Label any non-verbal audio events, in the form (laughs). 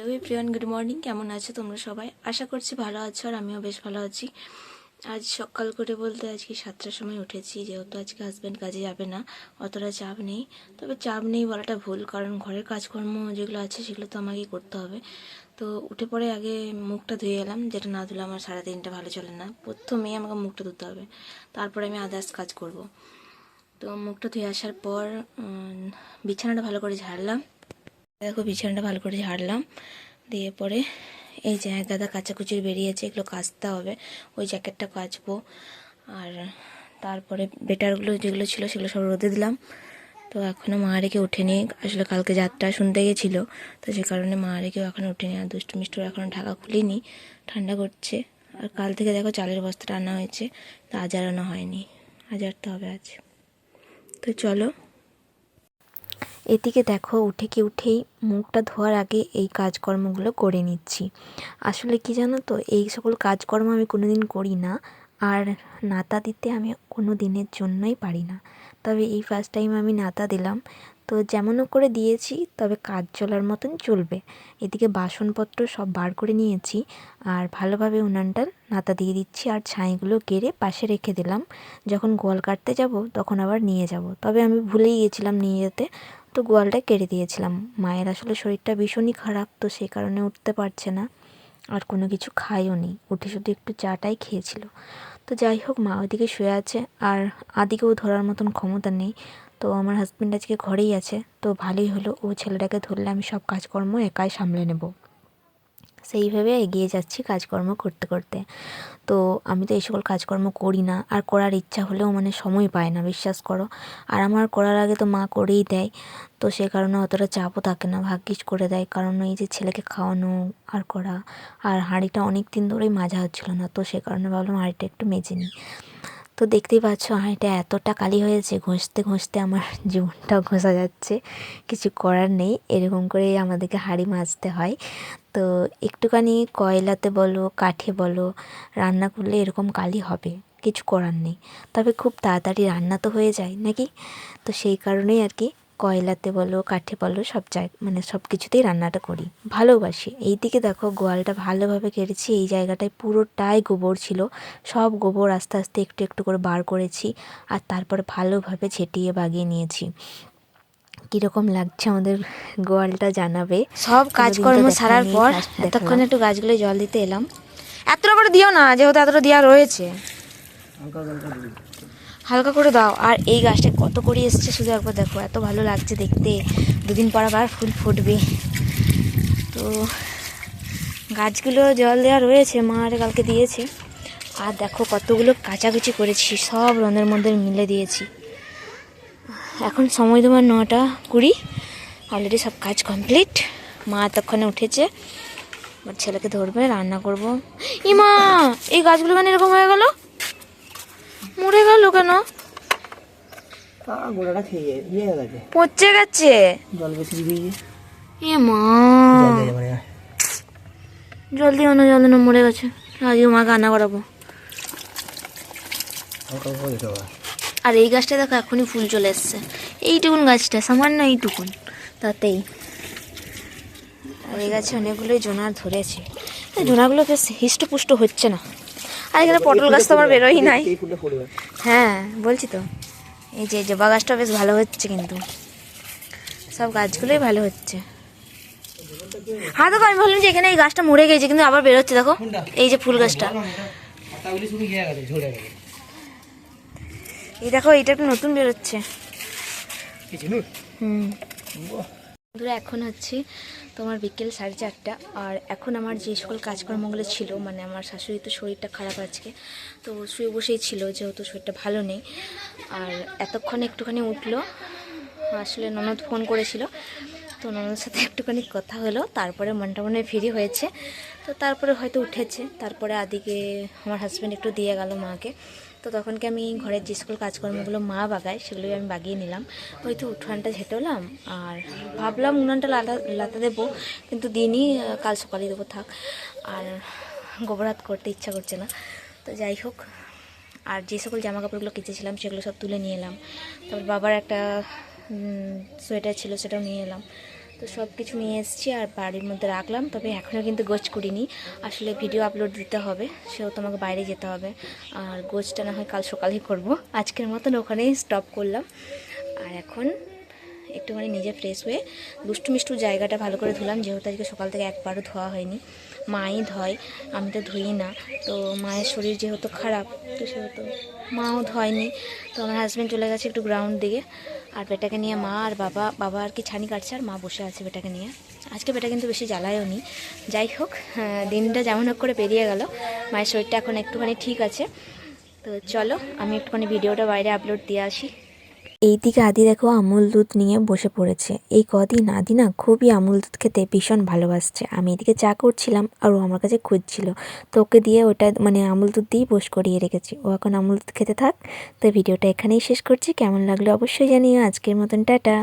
Hello প্রিয়ন good morning. কেমন আছো তোমরা সবাই? আশা করছি ভালো আছো আর আমিও বেশ ভালো আছি। আজ সকাল করে বলতে আজকে সাতটার সময় উঠেছি, যেহেতু আজকে হাজব্যান্ড কাজে যাবে না, অতটা চাপ নেই। তবে চাপ নেই বলাটা ভুল, কারণ ঘরের কাজকর্ম যেগুলো আছে সেগুলো তো আমাকেই করতে হবে। তো উঠে পরে আগে মুখটা ধুয়ে এলাম, যেটা না ধুলে আমার সারাদিনটা ভালো চলে না। প্রথমেই আমাকে মুখটা ধুতে হবে, তারপরে আমি আদার্স কাজ করব। তো মুখটা ধুয়ে আসার পর বিছানাটা ভালো করে ঝাড়লাম। দেখো বিছানাটা ভালো করে ঝাড়লাম। দিয়ে পরে এই যে এক গাদা বেরিয়েছে, এগুলো কাচতে হবে, ওই জ্যাকেটটা কাচবো। আর তারপরে বেটারগুলো যেগুলো ছিল সেগুলো সব রোদে দিলাম। তো এখনও মা রেখে ওঠেনি। আসলে কালকে যাত্রা শুনতে গেছিল, তো সে কারণে মা রেখেও এখনও ওঠেনি। আর দুষ্টু মিষ্টুর এখনও ঢাকা খুলিনি, ঠান্ডা করছে। আর কাল থেকে দেখো চালের বস্তা আনা হয়েছে, তো আজ হয়নি। আজ আরতে হবে আজ। তো চলো এদিকে দেখো, উঠে কি উঠেই মুখটা ধোয়ার আগে এই কাজকর্মগুলো করে নিচ্ছি। আসলে কি জানো তো, এই সকল কাজকর্ম আমি কোনো দিন করি না, আর নাতা দিতে আমি কোনো দিনের জন্যই পারি না। তবে এই ফার্স্ট টাইম আমি নাতা দিলাম, তো যেমনও করে দিয়েছি, তবে কাজ চলার মতন চলবে। এদিকে বাসনপত্র সব বার করে নিয়েছি, আর ভালোভাবে উনানটা নাতা দিয়ে দিচ্ছি, আর ছাইগুলো কেড়ে পাশে রেখে দিলাম। যখন গোয়াল কাটতে যাব, তখন আবার নিয়ে যাব। তবে আমি ভুলেই গেছিলাম নিয়ে যেতে তো গোয়ালটা কেড়ে দিয়েছিলাম। মায়ের আসলে শরীরটা ভীষণই খারাপ, তো সেই কারণে উঠতে পারছে না। আর কোনো কিছু খাইও নি। উঠে শুধু একটু চাটাই খেয়েছিল। তো যাই হোক, মা ওইদিকে শুয়ে আছে। আর আদিকেও ধরার মতন ক্ষমতা নেই। তো আমার হাজব্যান্ড আজকে ঘরেই আছে। তো ভালোই হলো। ও ছেলেটাকে ধরলে আমি সব কাজকর্ম একাই সামলে নেব। সেইভাবে এগিয়ে যাচ্ছি কাজকর্ম করতে করতে। তো আমি তো এই সকল কাজকর্ম করি না। আর করার ইচ্ছা হলেও মানে সময় পায় না, বিশ্বাস করো। আর আমার করার আগে তো মা করেই দেয়। তো সে কারণে অতটা চাপও থাকে না, ভাগ্যিস করে দেয়। কারণ এই যে ছেলেকে খাওয়ানো আর করা, আর হাঁড়িটা অনেক দিন ধরেই মাজা হচ্ছিল না। তো সে কারণে ভাবলাম হাঁড়িটা একটু মেজে নিই। তো দেখতেই পাচ্ছ হাঁড়িটা এতটা কালি হয়েছে ঘষতে ঘষতে আমার (laughs) জীবনটা ঘষা যাচ্ছে। কিছু করার নেই, এরকম করে আমাদেরকে হাঁড়ি মাজতে হয়। তো একটুখানি কয়লাতে বলো, কাঠে বলো, রান্না করলে এরকম কালি হবে, কিছু করার নেই। তবে খুব তাড়াতাড়ি রান্না তো হয়ে যায়, নাকি? তো সেই কারণেই আর কি কয়লাতে বলো কাঠে বলো সব জায়গা মানে সব কিছুতেই রান্নাটা করি। ভালোবাসি। এই দিকে দেখো গোয়ালটা ভালোভাবে কেটেছি। এই জায়গাটায় পুরোটাই গোবর ছিল। সব গোবর আস্তে আস্তে একটু একটু করে বার করেছি আর তারপরে ভালোভাবে ছেটিয়ে বাগিয়ে নিয়েছি। কীরকম লাগছে আমাদের গোয়ালটা জানাবে? সব কাজকর্ম সারার পর এতক্ষণ একটু গাছগুলো জল দিতে এলাম। এতটা করে দিও না যেহেতু এতটা দেওয়া রয়েছে। হালকা করে দাও। আর এই গাছটা কত করে এসছে শুধু একবার দেখো। এত ভালো লাগছে দেখতে। দুদিন পর আবার ফুল ফুটবে। তো গাছগুলো জল দেওয়া রয়েছে। মা আরে কালকে দিয়েছে। আর দেখো কতগুলো কাচাকুচি করেছি। সব রঙের মধ্যে মিলে দিয়েছি। এখন সময় তোমার নটা কুড়ি। অলরেডি সব কাজ কমপ্লিট মা এতক্ষণে উঠেছে। আমার ছেলেকে ধরবে, রান্না করব। ইমা, এই গাছগুলো কেন এরকম হয়ে গেল? কেন? খেয়ে ইয়ে হয়ে গেছে। পচে গেছে। জল বেশি এ মা। জল জলদি অন্য জল না মরে গেছে। আজকে রান্না করাবো। আর এই গাছটা দেখো এখনই ফুল চলে এসছে। এইটুকুন গাছটা সামান্য এইটুকুন তাতেই। আর এই গাছে অনেকগুলোই জোনার ধরেছে। জোনাগুলো বেশ হিষ্টপুষ্ট হচ্ছে না। আর এখানে পটল গাছ তো আমার বেরোই নাই। হ্যাঁ বলছি তো। এই যে জবা গাছটা বেশ ভালো হচ্ছে কিন্তু। সব গাছগুলোই ভালো হচ্ছে। হ্যাঁ দেখো আমি বললাম যে এখানে এই গাছটা মরে গেছে কিন্তু আবার বেরোচ্ছে দেখো। এই যে ফুল গাছটা। এই দেখো এইটা একটু নতুন বেরোচ্ছে হুম। এখন হচ্ছে তোমার বিকেল সাড়ে চারটা, আর এখন আমার যে সকল কাজকর্মগুলো ছিল মানে আমার শাশুড়ি তো শরীরটা খারাপ আজকে, তো শুয়ে বসেই ছিল, যেহেতু শরীরটা ভালো নেই। আর এতক্ষণ একটুখানি উঠল, আসলে ননদ ফোন করেছিল, তো ননদের সাথে একটুখানি কথা হলো, তারপরে মনটা মনে ফ্রি হয়েছে, তো তারপরে হয়তো উঠেছে, তারপরে আদিকে, আমার হাজব্যান্ড একটু দিয়ে গেল মাকে। তো তখনকে আমি ঘরের যে সকল কাজকর্মগুলো মা বাগায়, সেগুলোই আমি বাগিয়ে নিলাম। হয়তো উঠানটা ঝেঁটোলাম আর ভাবলাম উনানটা লাতা লাতা দেবো, কিন্তু দিনই কাল সকালে দেবো থাক। আর গোবর হাত করতে ইচ্ছা করছে না। তো যাই হোক, আর যে সকল জামা কাপড়গুলো কেচেছিলাম, সেগুলো সব তুলে নিয়ে এলাম। তারপর বাবার একটা সোয়েটার ছিল, সেটাও নিয়ে এলাম। তো সব কিছু নিয়ে এসেছি আর বাড়ির মধ্যে রাখলাম, তবে এখনও কিন্তু গোছ করিনি। আসলে ভিডিও আপলোড দিতে হবে, সেও তোমাকে বাইরে যেতে হবে। আর গোছটা না হয় কাল সকালেই করব। আজকের মতন ওখানেই স্টপ করলাম। আর এখন একটুখানি নিজে ফ্রেশ হয়ে দুষ্টু মিষ্টু জায়গাটা ভালো করে ধুলাম, যেহেতু আজকে সকাল থেকে একবারও ধোয়া হয়নি। মাই ধয় আমি তো ধুই না। তো মায়ের শরীর যেহেতু খারাপ তো সেহেতু মাও ধয়নি। তো আমার হাজব্যান্ড চলে গেছে একটু গ্রাউন্ড দিকে। আর বেটাকে নিয়ে মা আর বাবা বাবা আর কি ছানি কাটছে আর মা বসে আছে বেটাকে নিয়ে। আজকে বেটা কিন্তু বেশি জ্বালায়ও নি। যাই হোক হ্যাঁ, দিনটা যেমন হোক করে পেরিয়ে গেল। মায়ের শরীরটা এখন একটুখানি ঠিক আছে। তো চলো আমি একটুখানি ভিডিওটা বাইরে আপলোড দিয়ে আসি। এইদিকে আদি দেখো আমুল দুধ নিয়ে বসে পড়েছে। এই কদিন আদি না খুবই আমুল দুধ খেতে ভীষণ ভালোবাসছে। আমি এদিকে চা করছিলাম আর ও আমার কাছে খুঁজছিল। তো ওকে দিয়ে ওটা মানে আমুল দুধ দিয়েই বস করিয়ে রেখেছি। ও এখন আমুল দুধ খেতে থাক। তো ভিডিওটা এখানেই শেষ করছি। কেমন লাগল অবশ্যই জানিও। আজকের মতন টাটা।